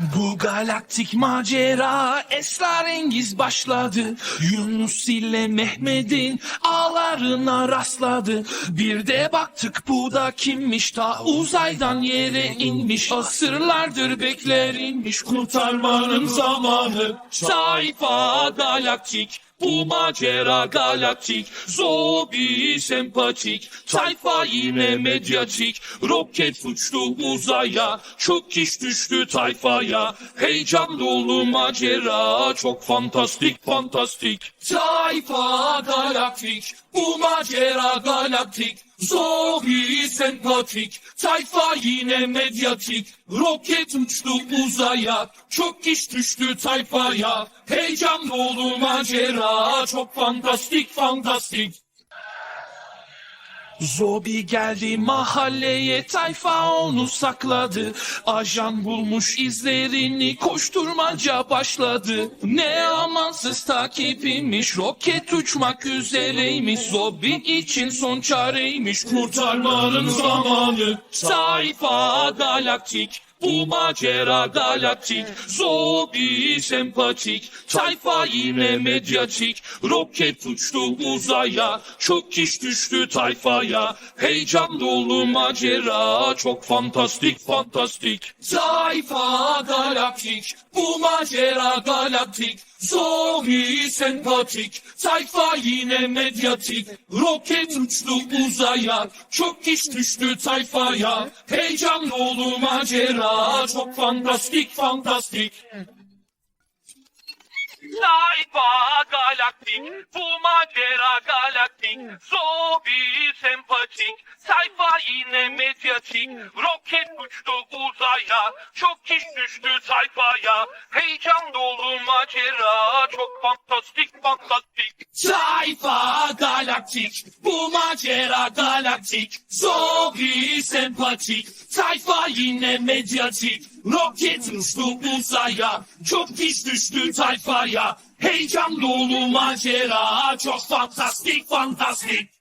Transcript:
Bu galaktik macera esrarengiz başladı. Yunus ile Mehmet'in ağlarına rastladı. Bir de baktık bu da kimmiş? Ta uzaydan yere inmiş. Asırlardır bekler inmiş kurtarmanın zamanı. Sayfa galaktik bu macera galaktik. Zobi sempatik Tayfa yine medyatik Roket uçtu uzaya Çok iş düştü tayfaya Heyecan dolu macera. Çok fantastik fantastik. Tayfa galaktik Bu macera galaktik. Zobi sempatik Tayfa yine medyatik. Roket uçtu uzaya Çok iş düştü tayfaya. Heyecan dolu macera Çok fantastik fantastik Zobi geldi mahalleye tayfa onu sakladı. Ajan bulmuş izlerini koşturmaca başladı. Ne amansız takipiymiş roket uçmak üzereymiş. Zobi için son çareymiş kurtarmanın zamanı. Tayfa galaktik bu macera galaktik. Zobi sempatik Tayfa yine medyatik. Roket uçtu uzaya Çok iş düştü tayfaya Heyecan dolu macera. Çok fantastik fantastik. Tayfa galaktik. Bu macera galaktik. Zobi sempatik. Tayfa yine medyatik. Roket uçtu uzaya. Çok iş düştü tayfaya. Heyecan dolu macera. Çok fantastik fantastik Tayfa galaktik, bu macera galaktik, Zobi sempatik, sayfa yine medyatik, roket uçtu uzaya, çok iş düştü sayfaya, heyecan dolu macera, çok fantastik fantastik. Sayfa galaktik, bu macera galaktik, Zobi sempatik, sayfa yine medyatik, roket uçtu uzaya, çok iş düştü tayfaya, heyecan dolu macera, çok fantastik fantastik.